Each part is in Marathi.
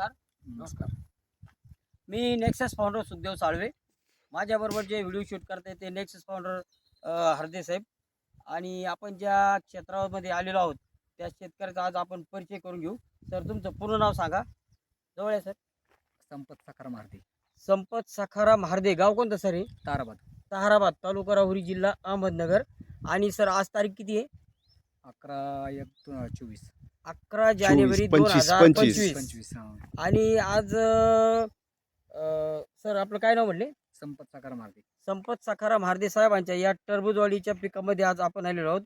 नमस्कार. नमस्कार. मी नेक्सस फाउंडर सुखदेव साळवे. माझ्याबरोबर जे व्हिडिओ शूट करते ते नेक्सस फाउंडर हरदे साहेब. आणि आपण ज्या क्षेत्रामध्ये आलेलो आहोत त्या शेतकऱ्याचा आज आपण परिचय करून घेऊ. सर तुमचं पूर्ण नाव सांगा. जवळ आहे सर. संपत सखाराम आरती संपत सखाराम हार्दे. गाव कोणतं सर हे? ताराबाद. ताहराबाद तालुका राहुरी जिल्हा अहमदनगर. आणि सर आज तारीख किती आहे? अकरा एक दोन चोवीस. अकरा जानेवारी दोन पंचवीस, हजार पंचवीस. पंचवीस. पंचवीस हा. आणि आज अं, सर आपलं काय नाव म्हणले? संपत सखाराम आरती संपत सखाराम हार्दे साहेबांच्या या टरबूजवाडीच्या पिकामध्ये आज आपण आलेलो आहोत.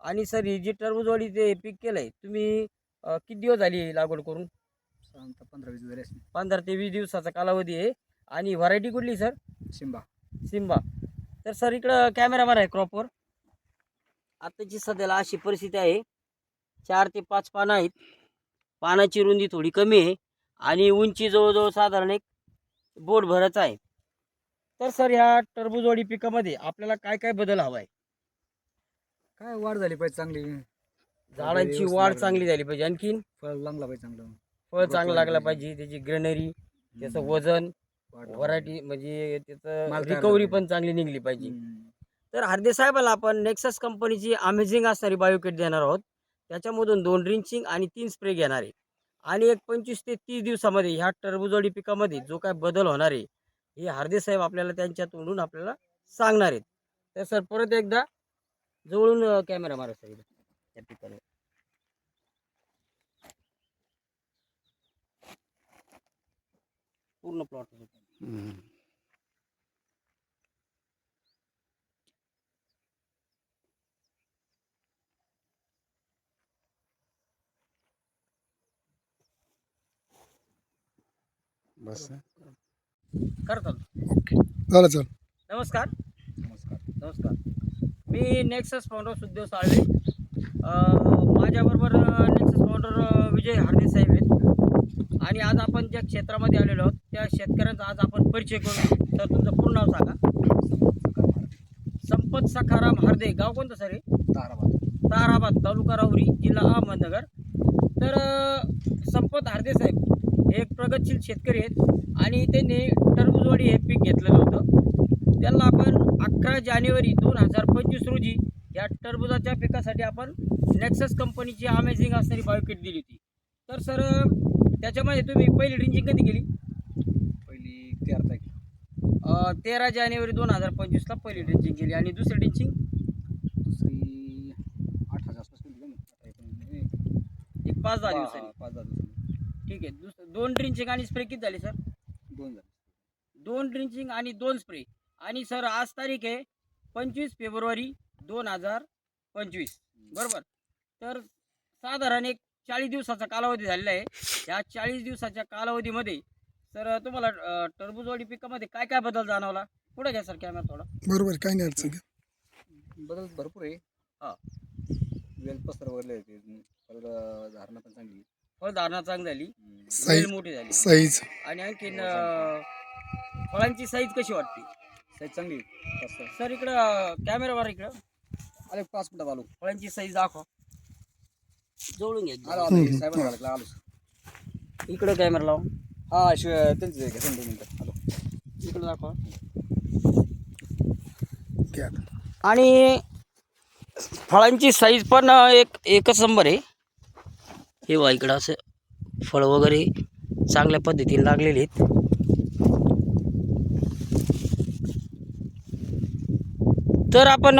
आणि सर ही जी टरबूजवाडी ते पीक केलंय तुम्ही अं, किती दिवस झाली लागवड करून? साधारणतः पंधरा वीस ते वीस दिवसाचा कालावधी आहे. आणि व्हरायटी कुठली सर? शिंबा. सिम्बा तर सर इकडं कॅमेरामॅन आहे क्रॉपवर. आताची सध्याला अशी परिस्थिती आहे चार ते पाच पानं आहेत. पानाची रुंदी थोडी कमी आहे आणि उंची जवळजवळ साधारण एक बोट भरच आहे. तर सर ह्या टरबूजवाडी पिकामध्ये आपल्याला काय काय बदल हवा आहे? काय वाढ झाली पाहिजे चांगली? झाडांची वाढ. चांगली झाली पाहिजे आणखीन. फळ लागला पाहिजे चांगलं. फळ चांगलं लागलं पाहिजे. त्याची ग्रेनरी त्याचं. वजन व्हरायटी म्हणजे त्याचं रिकव्हरी पण चांगली निघली पाहिजे. तर हार्दे साहेबाला आपण नेक्सस कंपनीची अमेझिंग असणारी बायोकिट देणार आहोत. त्याच्यामधून दोन रिंचिंग आणि तीन स्प्रे घेणार आहे. आणि एक पंचवीस ते तीस दिवसामध्ये ह्या टरबुजोडी पिकामध्ये जो काय बदल होणार आहे हे हार्दे साहेब आपल्याला त्यांच्या तोंडून आपल्याला सांगणार आहेत. तर सर परत एकदा जवळून कॅमेरा मारा सर इथं, त्या पिकाला. पूर्ण प्लॉट बस करतात झालं चल नमस्कार. नमस्कार. नमस्कार. मी नेक्सस फाउंडर सुखदेव साळवे. अं, माझ्याबरोबर नेक्सस फाउंडर विजय हार्दे साहेब आहेत. आणि आज आपण ज्या क्षेत्रामध्ये आलेलो आहोत त्या शेतकऱ्यांचा आज आपण परिचय करू तर तुमचं पूर्ण नाव सांगा. संपत सखाराम हार्दे. गाव कोणतं सर हे? ताराबाद. ताराबाद तालुका राहुरी जिल्हा अहमदनगर. तर संपत हार्दे साहेब एक प्रगतशील शेतकरी आहेत आणि त्यांनी टरबूजवाडी हे पीक घेतलेलं होतं. त्यांना आपण अकरा जानेवारी दोन हजार पंचवीस रोजी या टरबुजाच्या पिकासाठी आपण नेक्सस कंपनीची अमेझिंग असणारी बायोकिट दिली होती. तर सर त्याच्यामध्ये तुम्ही पहिली ड्रिंचिंग कधी केली? पहिली तेरा तारीख. तेरा जानेवारी दोन हजार पंचवीसला पहिली ड्रिंचिंग केली आणि दुसरी ड्रिंचिंग दुसरी आठ हजार एक पाच दहा दिवसांनी. पाच दहा ठीक आहे. दुसरं दोन ड्रिंचिंग आणि स्प्रे किती झाली सर? दोन झाले. दोन ड्रिंचिंग आणि दोन स्प्रे. आणि सर आज तारीख आहे पंचवीस फेब्रुवारी दोन हजार पंचवीस. बरोबर? तर साधारण एक चाळीस दिवसाचा कालावधी झालेला आहे. या चाळीस दिवसाच्या कालावधीमध्ये सर तुम्हाला अं, टरबूजवाडी पिकामध्ये काय काय बदल जाणवला? पुढे घ्या सर कॅमेरा थोडा. बरोबर काही नाही अडचण. बदल भरपूर आहे. हा. वेल पसर वगैरे धारणा पण चांगली फळधारणा चांगली झाली. साईज मोठी झाली. साईज आणि आणखीन अं, फळांची साईज कशी वाटते? साईज चांगली. सर इकडं कॅमेरावर इकडं. आले पाच मिनिटात आलो फळांची साईज दाखवा. जवळून घ्या. आलो आलो हम्म. साहेबांना लागला आलो. इकडं कॅमेरा लावून हा शिवाय त्यांचं का? दोन मिनिटं. आलो. इकडं दाखवा. घ्या. आणि फळांची साईज पण एक एकच नंबर आहे. हे बघा इकडं असं फळ वगैरे चांगल्या पद्धतीने लागलेले आहेत. तर आपण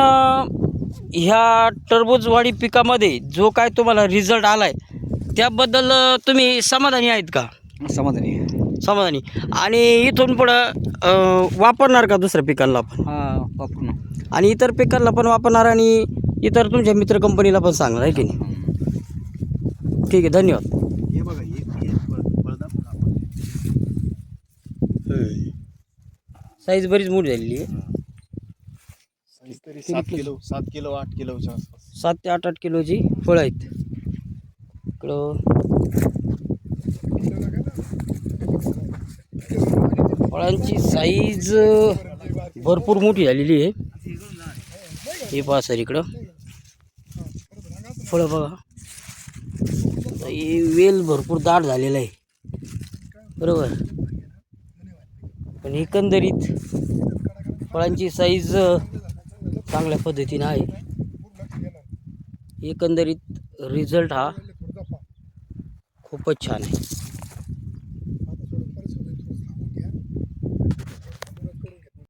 ह्या टरबूजवाडी पिकामध्ये जो काय तुम्हाला रिझल्ट आलाय त्याबद्दल अं, तुम्ही समाधानी आहेत का? समाधानी. समाधानी. आणि इथून पुढं वापरणार का दुसऱ्या पिकांना आपण? हा वापरून आणि इतर पिकांना पण वापरणार आणि इतर तुमच्या मित्र कंपनीला पण सांगणार आहे की नाही? ठीक आहे धन्यवाद. हे बघा आपण साईज बरीच मोठी झालेली आहे. साईज तरी सात किलो सात किलो आठ किलोच्या आसपास. सात ते आठ आठ किलोची फळं आहेत. इकडं फळांची साईज भरपूर मोठी झालेली आहे. हे पहा सर इकडं. फळं बघा. हे वेल भरपूर दाट झालेलं आहे. बरोबर? पण एकंदरीत फळांची साईज चांगल्या पद्धतीनं आहे. एकंदरीत रिझल्ट हा खूपच छान आहे.